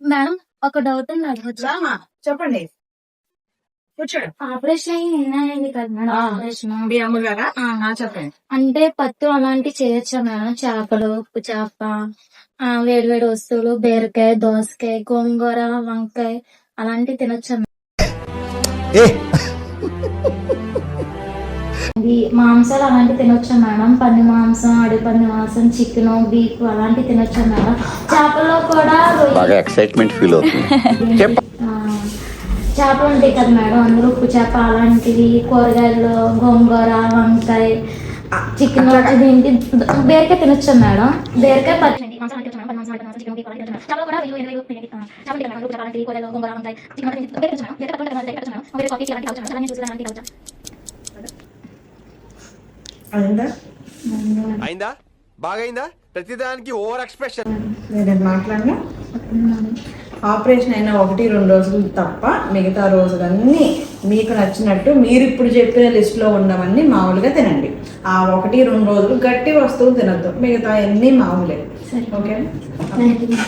Madam ఒక doubt ఉంది అడగొచ్చా చెప్పండి. కూర్చోడు. ఆపరేషన్ అయ్యి ఉన్నాయండి కదా మేడం. ఆపరేషన్ మీ అమ్మగారా చెప్పండి. అంటే పత్తు అలాంటి చేయొచ్చా మేడం చేపలు ఉప్పు చేప ఆ, వేడి వేడి వస్తువులు బీరకాయ దోసకాయ గోంగూర వంకాయ అలాంటివి తినొచ్చా మాంసాలు అలాంటివి తినొచ్చా మేడం పంది మాంసం అడవి పంది మాంసం చికెన్ బీఫ్ అలాంటివి తినొచ్చా మేడం చేపల్లో కూడా బాగా ఎక్సైట్మెంట్ ఫీల్ అవుతుంది చెప్ప చేపలు ఉంటాయి కదా మేడం అందులో ఉప్పు చేప అలాంటివి కూరగాయలు గోంగూర వంకాయ చికెన్ ఏంటి బీరకాయ తినొచ్చా మేడం బీరకాయ పచ్చి అయిందా అయిందా బాగైందా ప్రతిదానికి ఓవర్ ఎక్స్ప్రెషన్ నేను మాట్లాడినా ఆపరేషన్ అయిన ఒకటి రెండు రోజులు తప్ప మిగతా రోజులన్నీ మీకు నచ్చినట్టు మీరు ఇప్పుడు చెప్పిన లిస్టులో ఉన్నవన్నీ మామూలుగా తినండి. ఆ ఒకటి రెండు రోజులు గట్టి వస్తువులు తినద్దు. మిగతా అన్నీ మామూలే ఓకే?